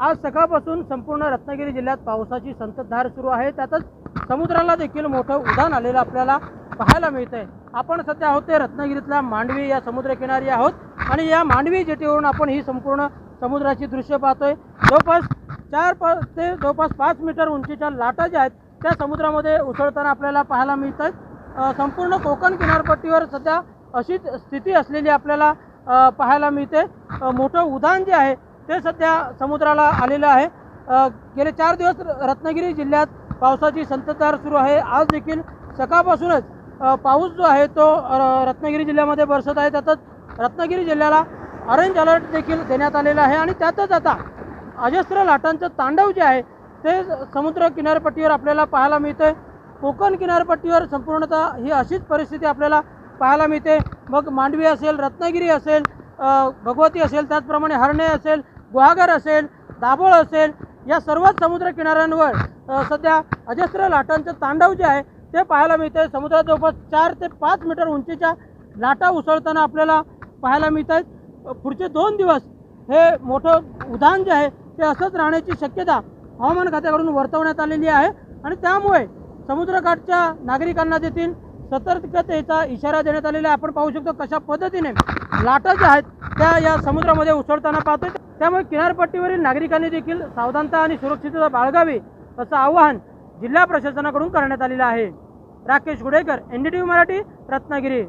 आज सकाळपासून संपूर्ण रत्नागिरी जिल्ह्यात पावसाची संततधार सुरू आहे. त्यातच समुद्राला देखील मोठं उधाण आलेलं आपल्याला पाहायला मिळत आहे आपण सध्या आहोत ते रत्नागिरीतल्या मांडवी या समुद्रकिनारी आहोत आणि या मांडवी जेटीवरून आपण ही संपूर्ण समुद्राची दृश्य पाहतोय. जवळपास चार पा ते जवळपास पाच मीटर उंचीच्या लाटा ज्या आहेत त्या समुद्रामध्ये उसळताना आपल्याला पाहायला मिळत आहेत संपूर्ण कोकण किनारपट्टीवर सध्या अशीच स्थिती असलेली आपल्याला पाहायला मिळते. मोठं उधाण जे आहे ते सध्या समुद्राला आलेलं आहे. गेले चार दिवस रत्नागिरी जिल्ह्यात पावसाची संततधार सुरू आहे. आज देखील सकाळपासूनच पाऊस जो आहे तो रत्नागिरी जिल्ह्यामध्ये बरसत आहे. त्यातच रत्नागिरी जिल्ह्याला ऑरेंज अलर्ट देखील देण्यात आलेला आहे. आणि त्यातच आता अजस्त्र लाटांचं तांडव जे आहे ते समुद्र किनारपट्टीवर आपल्याला पाहायला मिळते कोकण किनारपट्टीवर संपूर्णतः ही अशीच परिस्थिती आपल्याला पाहायला मिळते. मग मांडवी असेल रत्नागिरी असेल भगवती असेल त्याचप्रमाणे हरणे असेल गुहागर असेल दाभोळ असेल या सर्वच समुद्र किनाऱ्यांवर सध्या अजस्त्र लाटांचं तांडव जे आहे ते पाहायला मिळते समुद्रात जवळपास चार ते पाच मीटर उंचीच्या लाटा उसळताना आपल्याला पाहायला मिळत आहेत पुढचे दोन दिवस हे मोठं उदाहरण जे आहे ते असंच राहण्याची शक्यता हवामान खात्याकडून वर्तवण्यात आलेली आहे. आणि त्यामुळे समुद्रकाठच्या नागरिकांना देखील सतर्कतेचा इशारा देण्यात आलेला आहे. आपण पाहू शकतो कशा पद्धतीने लाटा ज्या आहेत त्या या समुद्रामध्ये उसळताना पाहतो त्यामुळे किनारपट्टीवरील नागरिकांनी देखील सावधानता आणि सुरक्षितता बाळगावी असं आवाहन जिल्हा प्रशासनाकडून करण्यात आलेलं आहे. Rakesh Gudekar N D T V Marathi Ratnagiri.